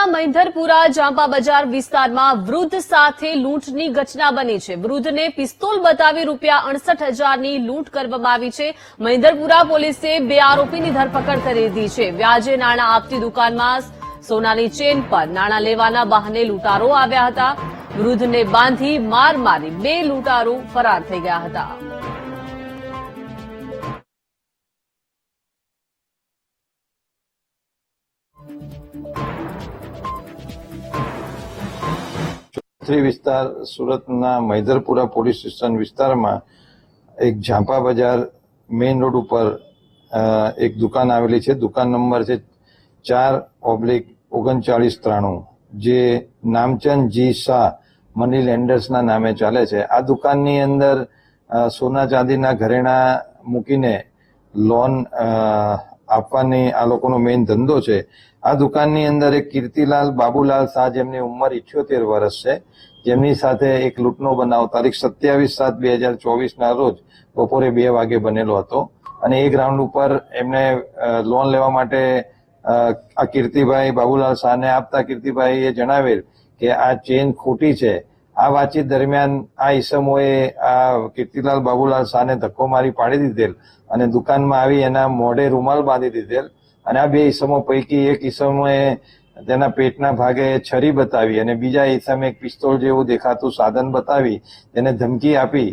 સુરતના મહિંધરપુરા જાંબા બજાર વિસ્તારમાં વૃદ્ધ સાથે લૂંટની ઘટના બની છે. વૃદ્ધને પિસ્તોલ બતાવી રૂપિયા અડસઠ હજારની લૂંટ કરવામાં આવી છે. મહિંધરપુરા પોલીસે બે આરોપીની ધરપકડ કરી દીધી છે. વ્યાજે નાણાં આપતી દુકાનમાં સોનાની ચેન પર નાણાં લેવાના બહાને લૂંટારો આવ્યા હતા. વૃદ્ધને બાંધી માર મારી બે લૂંટારો ફરાર થઈ ગયા હતા. શ્રી વિસ્તાર સુરતના મૈદરપુરા પોલીસ સ્ટેશન વિસ્તારમાં એક ઝાંપા બજાર મેઇન રોડ ઉપર એક દુકાન આવેલી છે. દુકાન નંબર છે ચાર ઓબ્લિક ઓગણચાળીસ ત્રાણું, જે નામચંદ જી શાહ, મની લેન્ડર્સના નામે ચાલે છે. આ દુકાનની અંદર સોના ચાંદીના ઘરેણા મૂકીને લોન આપવાની આ લોકોનો મેઇન ધંધો છે. આ દુકાનની અંદર એક કીર્તિલાલ બાબુલાલ શાહ જેમની ઉંમર ઇઠ્યોતેર વર્ષ છે. જેમની સાથે એક લૂંટનો બનાવ તારીખ સત્યાવીસ સાત બે હજાર ચોવીસના રોજ બપોરે બે વાગે બનેલો હતો. અને એ ગ્રાઉન્ડ ઉપર એમને લોન લેવા માટે આ કીર્તિભાઈ બાબુલાલ શાહને આપતા કીર્તિભાઈએ જણાવેલ કે આ ચેન ખોટી છે. આ વાતચીત દરમિયાન આ ઈસમોએ આ કીર્તિલાલ બાબુલાલ શાહને ધક્કો મારી પાડી દીધેલ અને દુકાનમાં આવી એના મોઢે રૂમાલ બાંધી દીધેલ. અને આ બે ઈસમો પૈકી એક ઈસમોએ તેના પેટના ભાગે છરી બતાવી અને બીજા ઈસમે એક પિસ્તોલ જેવું દેખાતું સાધન બતાવી તેને ધમકી આપી.